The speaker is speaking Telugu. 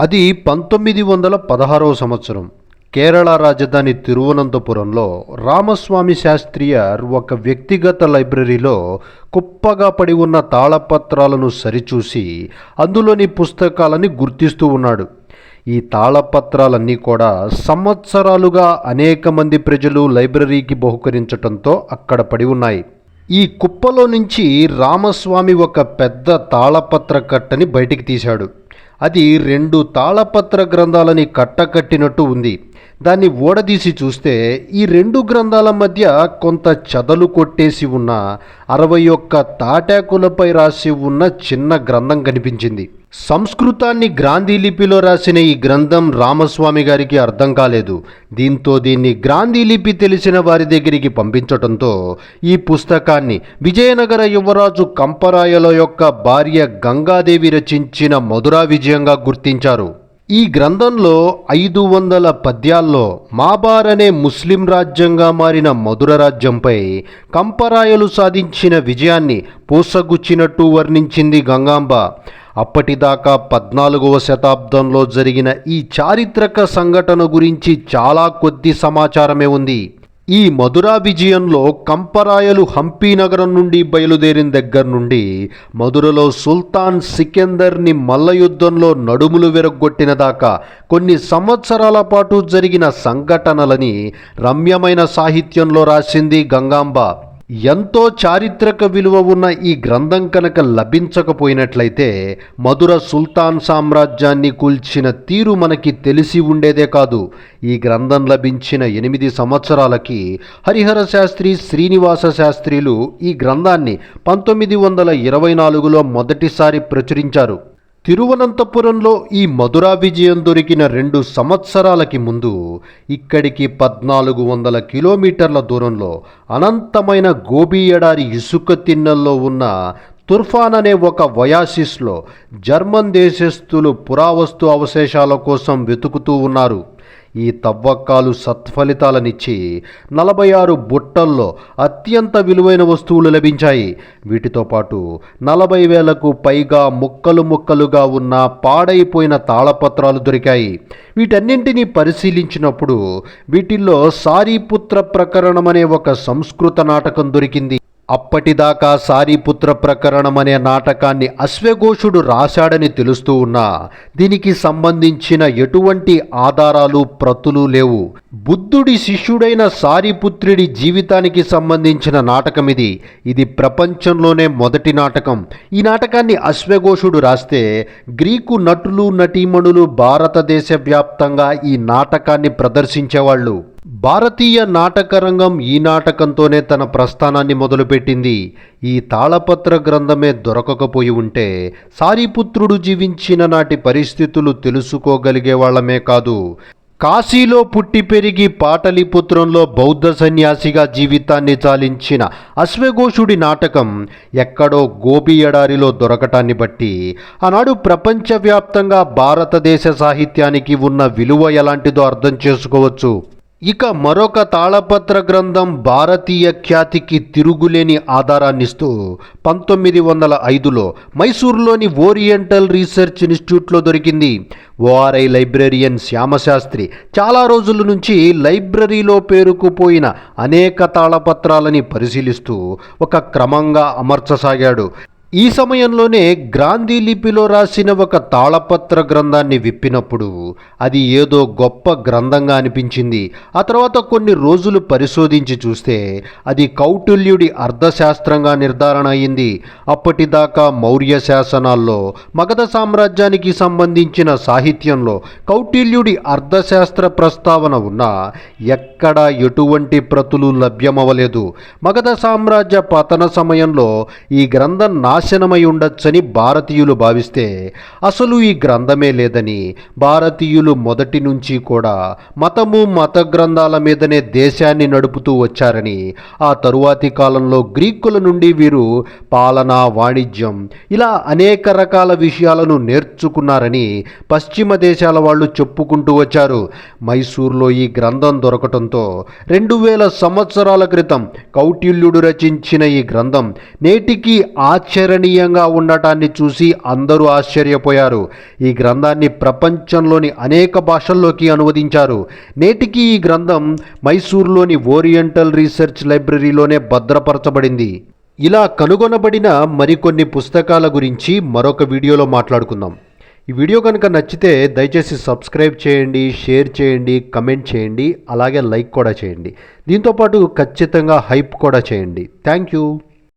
అది పంతొమ్మిది వందల పదహారవ సంవత్సరం. కేరళ రాజధాని తిరువనంతపురంలో రామస్వామి శాస్త్రియర్ ఒక వ్యక్తిగత లైబ్రరీలో కుప్పగా పడి ఉన్న తాళపత్రాలను సరిచూసి అందులోని పుస్తకాలని గుర్తిస్తూ ఉన్నాడు. ఈ తాళపత్రాలన్నీ కూడా సంవత్సరాలుగా అనేక మంది ప్రజలు లైబ్రరీకి బహుకరించటంతో అక్కడ పడి ఉన్నాయి. ఈ కుప్పలో నుంచి రామస్వామి ఒక పెద్ద తాళపత్ర కట్టని బయటికి తీశాడు. అది రెండు తాళపత్ర గ్రంథాలని కట్టకట్టినట్టు ఉంది. దాన్ని ఓడదీసి చూస్తే ఈ రెండు గ్రంథాల మధ్య కొంత చదలు కొట్టేసి ఉన్న అరవై ఒక్క తాటాకులపై రాసి ఉన్న చిన్న గ్రంథం కనిపించింది. సంస్కృతాన్ని గ్రాంధీ లిపిలో రాసిన ఈ గ్రంథం రామస్వామి గారికి అర్థం కాలేదు. దీంతో దీన్ని గ్రాంధీ లిపి తెలిసిన వారి దగ్గరికి పంపించటంతో ఈ పుస్తకాన్ని విజయనగర యువరాజు కంపరాయల యొక్క భార్య గంగాదేవి రచించిన మధురా విజయంగా గుర్తించారు. ఈ గ్రంథంలో ఐదు వందల పద్యాల్లో మాబార్ అనే ముస్లిం రాజ్యంగా మారిన మధుర రాజ్యంపై కంపరాయలు సాధించిన విజయాన్ని పూసగుచ్చినట్టు వర్ణించింది గంగాంబ. అప్పటిదాకా పద్నాలుగవ శతాబ్దంలో జరిగిన ఈ చారిత్రక సంఘటన గురించి చాలా కొద్ది సమాచారమే ఉంది. ఈ మధురా విజయంలో కంపరాయలు హంపీ నగరం నుండి బయలుదేరిన దగ్గర నుండి మధురలో సుల్తాన్ సికిందర్ని మల్ల యుద్ధంలో నడుములు విరగొట్టిన దాకా కొన్ని సంవత్సరాల పాటు జరిగిన సంఘటనలని రమ్యమైన సాహిత్యంలో రాసింది గంగాంబ. ఎంతో చారిత్రక విలువ ఉన్న ఈ గ్రంథం కనుక లభించకపోయినట్లయితే మధుర సుల్తాన్ సామ్రాజ్యాన్ని కూల్చిన తీరు మనకి తెలిసి ఉండేదే కాదు. ఈ గ్రంథం లభించిన ఎనిమిది సంవత్సరాలకి హరిహర శాస్త్రి శ్రీనివాస శాస్త్రిలు ఈ గ్రంథాన్ని పంతొమ్మిది వందల ఇరవై నాలుగులో మొదటిసారి ప్రచురించారు. తిరువనంతపురంలో ఈ మధురా విజయం దొరికిన రెండు సంవత్సరాలకి ముందు ఇక్కడికి పద్నాలుగు వందల కిలోమీటర్ల దూరంలో అనంతమైన గోబీ ఎడారి ఇసుక తిన్నెల్లో ఉన్న తుర్ఫాన్ అనే ఒక వయాసిస్లో జర్మన్ దేశస్థులు పురావస్తు అవశేషాల కోసం వెతుకుతూ ఉన్నారు. ఈ తవ్వకాలు సత్ఫలితాలనిచ్చి నలభై ఆరు బుట్టల్లో అత్యంత విలువైన వస్తువులు లభించాయి. వీటితో పాటు నలభై వేలకు పైగా ముక్కలు ముక్కలుగా ఉన్న పాడైపోయిన తాళపత్రాలు దొరికాయి. వీటన్నింటినీ పరిశీలించినప్పుడు వీటిల్లో సారీపుత్ర ప్రకరణం అనే ఒక సంస్కృత నాటకం దొరికింది. అప్పటిదాకా సారీపుత్ర ప్రకరణం అనే నాటకాన్ని అశ్వఘోషుడు రాశాడని తెలుస్తూ ఉన్నా దీనికి సంబంధించిన ఎటువంటి ఆధారాలు ప్రతులు లేవు. బుద్ధుడి శిష్యుడైన సారీపుత్రుడి జీవితానికి సంబంధించిన నాటకం ఇది ఇది ప్రపంచంలోనే మొదటి నాటకం. ఈ నాటకాన్ని అశ్వఘోషుడు రాస్తే గ్రీకు నటులు నటీమణులు భారతదేశ వ్యాప్తంగా ఈ నాటకాన్ని ప్రదర్శించేవాళ్ళు. భారతీయ నాటకరంగం ఈ నాటకంతోనే తన ప్రస్థానాన్ని మొదలుపెట్టింది. ఈ తాళపత్ర గ్రంథమే దొరకకపోయి ఉంటే సారీపుత్రుడు జీవించిన నాటి పరిస్థితులు తెలుసుకోగలిగే వాళ్ళమే కాదు. కాశీలో పుట్టి పెరిగి పాటలిపుత్రంలో బౌద్ధ సన్యాసిగా జీవితాన్ని చాలించిన అశ్వఘోషుడి నాటకం ఎక్కడో గోబి ఎడారిలో దొరకటాన్ని బట్టి ఆనాడు ప్రపంచవ్యాప్తంగా భారతదేశ సాహిత్యానికి ఉన్న విలువ ఎలాంటిదో అర్థం చేసుకోవచ్చు. ఇక మరొక తాళపత్ర గ్రంథం భారతీయ ఖ్యాతికి తిరుగులేని ఆధారాన్నిస్తూ పంతొమ్మిది వందల ఐదులో మైసూరులోని ఓరియంటల్ రీసెర్చ్ ఇన్స్టిట్యూట్లో దొరికింది. ఓఆర్ఐ లైబ్రరియన్ శ్యామశాస్త్రి చాలా రోజుల నుంచి లైబ్రరీలో పేరుకుపోయిన అనేక తాళపత్రాలని పరిశీలిస్తూ ఒక క్రమంగా అమర్చసాగాడు. ఈ సమయంలోనే గ్రాంధీ లిపిలో రాసిన ఒక తాళపత్ర గ్రంథాన్ని విప్పినప్పుడు అది ఏదో గొప్ప గ్రంథంగా అనిపించింది. ఆ తర్వాత కొన్ని రోజులు పరిశోధించి చూస్తే అది కౌటిల్యుడి అర్థశాస్త్రంగా నిర్ధారణ అయింది. అప్పటిదాకా మౌర్య శాసనాల్లో మగధ సామ్రాజ్యానికి సంబంధించిన సాహిత్యంలో కౌటిల్యుడి అర్థశాస్త్ర ప్రస్తావన ఉన్నా ఎక్కడా ఎటువంటి ప్రతులు లభ్యమవలేదు మగధ సామ్రాజ్య పతన సమయంలో ఈ గ్రంథం నా నాశనమై ఉండొచ్చని భారతీయులు భావిస్తే అసలు ఈ గ్రంథమే లేదని భారతీయులు మొదటి నుంచి కూడా మతము మత గ్రంథాల మీదనే దేశాన్ని నడుపుతూ వచ్చారని ఆ తరువాతి కాలంలో గ్రీకుల నుండి వీరు పాలన వాణిజ్యం ఇలా అనేక రకాల విషయాలను నేర్చుకున్నారని పశ్చిమ దేశాల వాళ్ళు చెప్పుకుంటూ వచ్చారు. మైసూర్లో ఈ గ్రంథం దొరకటంతో రెండు వేల సంవత్సరాల క్రితం కౌటిల్యుడు రచించిన ఈ గ్రంథం నేటికి ఆశ్చర్య ఆచరణీయంగా ఉండటాన్ని చూసి అందరూ ఆశ్చర్యపోయారు. ఈ గ్రంథాన్ని ప్రపంచంలోని అనేక భాషల్లోకి అనువదించారు. నేటికి ఈ గ్రంథం మైసూర్లోని ఓరియంటల్ రీసెర్చ్ లైబ్రరీలోనే భద్రపరచబడింది. ఇలా కనుగొనబడిన మరికొన్ని పుస్తకాల గురించి మరొక వీడియోలో మాట్లాడుకుందాం. ఈ వీడియో కనుక నచ్చితే దయచేసి సబ్స్క్రైబ్ చేయండి షేర్ చేయండి కమెంట్ చేయండి అలాగే లైక్ కూడా చేయండి. దీంతోపాటు ఖచ్చితంగా హైప్ కూడా చేయండి. Thank you.